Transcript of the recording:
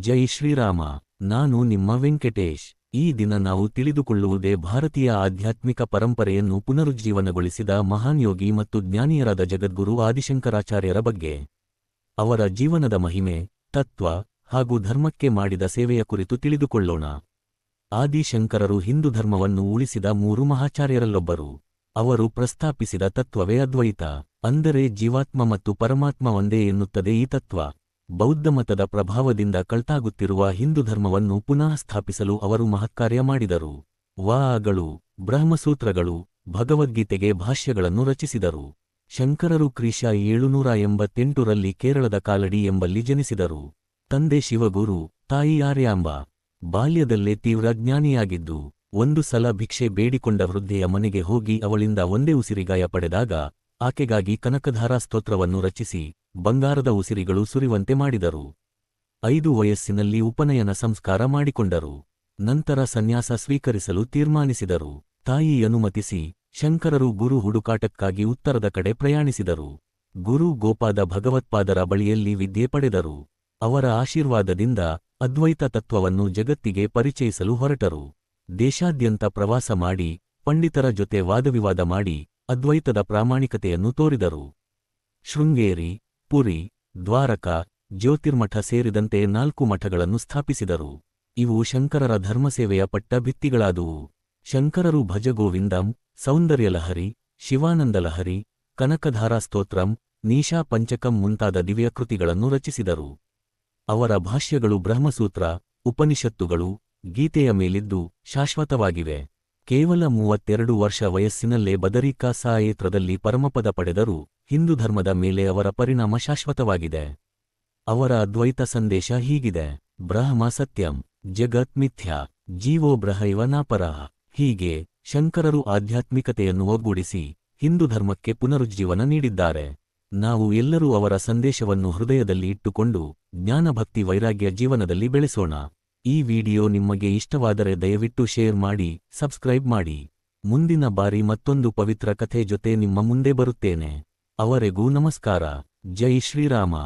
ಜೈ ಶ್ರೀರಾಮ. ನಾನು ನಿಮ್ಮ ವೆಂಕಟೇಶ್. ಈ ದಿನ ನಾವು ತಿಳಿದುಕೊಳ್ಳುವುದೇ ಭಾರತೀಯ ಆಧ್ಯಾತ್ಮಿಕ ಪರಂಪರೆಯನ್ನು ಪುನರುಜ್ಜೀವನಗೊಳಿಸಿದ ಮಹಾನ್ ಯೋಗಿ ಮತ್ತು ಜ್ಞಾನಿಯರಾದ ಜಗದ್ಗುರು ಆದಿಶಂಕರಾಚಾರ್ಯರ ಬಗ್ಗೆ. ಅವರ ಜೀವನದ ಮಹಿಮೆ, ತತ್ವ ಹಾಗೂ ಧರ್ಮಕ್ಕೆ ಮಾಡಿದ ಸೇವೆಯ ಕುರಿತು ತಿಳಿದುಕೊಳ್ಳೋಣ. ಆದಿಶಂಕರರು ಹಿಂದೂ ಧರ್ಮವನ್ನು ಉಳಿಸಿದ ಮೂರು ಮಹಾಚಾರ್ಯರಲ್ಲೊಬ್ಬರು. ಅವರು ಪ್ರಸ್ತಾಪಿಸಿದ ತತ್ವವೇ ಅದ್ವೈತ. ಅಂದರೆ ಜೀವಾತ್ಮ ಮತ್ತು ಪರಮಾತ್ಮ ಒಂದೇ ಎನ್ನುತ್ತದೆ ಈ ತತ್ವ. ಬೌದ್ಧಮತದ ಪ್ರಭಾವದಿಂದ ಕಳ್ತಾಗುತ್ತಿರುವ ಹಿಂದೂ ಧರ್ಮವನ್ನು ಪುನಃ ಸ್ಥಾಪಿಸಲು ಅವರು ಮಹತ್ಕಾರ್ಯ ಮಾಡಿದರು. ವಾಗಳು ಬ್ರಹ್ಮಸೂತ್ರಗಳು, ಭಗವದ್ಗೀತೆಗೆ ಭಾಷ್ಯಗಳನ್ನು ರಚಿಸಿದರು. ಶಂಕರರು ಕ್ರಿಶ ಏಳುನೂರ ಎಂಬತ್ತೆಂಟರಲ್ಲಿ ಕೇರಳದ ಕಾಲಡಿ ಎಂಬಲ್ಲಿ ಜನಿಸಿದರು. ತಂದೆ ಶಿವಗುರು, ತಾಯಿ ಆರ್ಯಾಂಬ. ಬಾಲ್ಯದಲ್ಲೇ ತೀವ್ರ ಜ್ಞಾನಿಯಾಗಿದ್ದು, ಒಂದು ಸಲ ಭಿಕ್ಷೆ ಬೇಡಿಕೊಂಡ ವೃದ್ಧೆಯ ಮನೆಗೆ ಹೋಗಿ ಅವಳಿಂದ ಒಂದೇ ಉಸಿರಿಗಾಯ ಪಡೆದಾಗ, ಆಕೆಗಾಗಿ ಕನಕಧಾರಾ ಸ್ತೋತ್ರವನ್ನು ರಚಿಸಿ ಬಂಗಾರದ ಉಸಿರಿಗಳು ಸುರಿವಂತೆ ಮಾಡಿದರು. ಐದು ವಯಸ್ಸಿನಲ್ಲಿ ಉಪನಯನ ಸಂಸ್ಕಾರ ಮಾಡಿಕೊಂಡರು. ನಂತರ ಸನ್ಯಾಸ ಸ್ವೀಕರಿಸಲು ತೀರ್ಮಾನಿಸಿದರು. ತಾಯಿ ಅನುಮತಿಸಿ ಶಂಕರರು ಗುರು ಹುಡುಕಾಟಕ್ಕಾಗಿ ಉತ್ತರದ ಕಡೆ ಪ್ರಯಾಣಿಸಿದರು. ಗುರು ಗೋಪಾದ ಭಗವತ್ಪಾದರ ಬಳಿಯಲ್ಲಿ ವಿದ್ಯೆ ಪಡೆದರು. ಅವರ ಆಶೀರ್ವಾದದಿಂದ ಅದ್ವೈತ ತತ್ವವನ್ನು ಜಗತ್ತಿಗೆ ಪರಿಚಯಿಸಲು ಹೊರಟರು. ದೇಶಾದ್ಯಂತ ಪ್ರವಾಸ ಮಾಡಿ, ಪಂಡಿತರ ಜೊತೆ ವಾದವಿವಾದ ಮಾಡಿ, ಅದ್ವೈತದ ಪ್ರಾಮಾಣಿಕತೆಯನ್ನು ತೋರಿದರು. ಶೃಂಗೇರಿ ಪುರಿ, ದ್ವಾರಕ, ಜ್ಯೋತಿರ್ಮಠ ಸೇರಿದಂತೆ ನಾಲ್ಕು ಮಠಗಳನ್ನು ಸ್ಥಾಪಿಸಿದರು. ಇವು ಶಂಕರರ ಧರ್ಮಸೇವೆಯ ಪಟ್ಟ ಭಿತ್ತಿಗಳಾದುವು. ಶಂಕರರು ಭಜಗೋವಿಂದಂ, ಸೌಂದರ್ಯಲಹರಿ, ಶಿವಾನಂದಲಹರಿ, ಕನಕಧಾರಾ ಸ್ತೋತ್ರಂ, ನೀಶಾ ಪಂಚಕಂ ಮುಂತಾದ ದಿವ್ಯ ಕೃತಿಗಳನ್ನು ರಚಿಸಿದರು. ಅವರ ಭಾಷ್ಯಗಳು ಬ್ರಹ್ಮಸೂತ್ರ, ಉಪನಿಷತ್ತುಗಳು, ಗೀತೆಯ ಮೇಲಿದ್ದು ಶಾಶ್ವತವಾಗಿವೆ. ಕೇವಲ ಮೂವತ್ತೆರಡು ವರ್ಷ ವಯಸ್ಸಿನಲ್ಲೇ ಬದರಿಕಾ ಸಾಯೇತ್ರದಲ್ಲಿ ಪರಮಪದ ಪಡೆದರು ಹಿಂದೂ ಧರ್ಮದ ಮೇಲೆ ಅವರ ಪರಿಣಾಮ ಶಾಶ್ವತವಾಗಿದೆ. ಅವರ ಅದ್ವೈತ ಸಂದೇಶ ಹೀಗಿದೆ. ಬ್ರಹ್ಮ ಸತ್ಯಂ, ಜಗತ್ ಮಿಥ್ಯಾ, ಜೀವೋ ಬ್ರಹೈವ ನಾಪರಃ ಹೀಗೆ ಶಂಕರರು ಆಧ್ಯಾತ್ಮಿಕತೆಯನ್ನು ಒಗ್ಗೂಡಿಸಿ ಹಿಂದೂ ಧರ್ಮಕ್ಕೆ ಪುನರುಜ್ಜೀವನ ನೀಡಿದ್ದಾರೆ. ನಾವು ಎಲ್ಲರೂ ಅವರ ಸಂದೇಶವನ್ನು ಹೃದಯದಲ್ಲಿ ಇಟ್ಟುಕೊಂಡು ಜ್ಞಾನಭಕ್ತಿ ವೈರಾಗ್ಯ ಜೀವನದಲ್ಲಿ ಬೆಳೆಸೋಣ. ಈ ವಿಡಿಯೋ ನಿಮಗೆ ಇಷ್ಟವಾದರೆ ದಯವಿಟ್ಟು ಶೇರ್ ಮಾಡಿ, ಸಬ್ಸ್ಕ್ರೈಬ್ ಮಾಡಿ. ಮುಂದಿನ ಬಾರಿ ಮತ್ತೊಂದು ಪವಿತ್ರ ಕಥೆ ಜೊತೆ ನಿಮ್ಮ ಮುಂದೆ ಬರುತ್ತೇನೆ. ಅವರೆಗೂ ನಮಸ್ಕಾರ. ಜೈ ಶ್ರೀರಾಮ.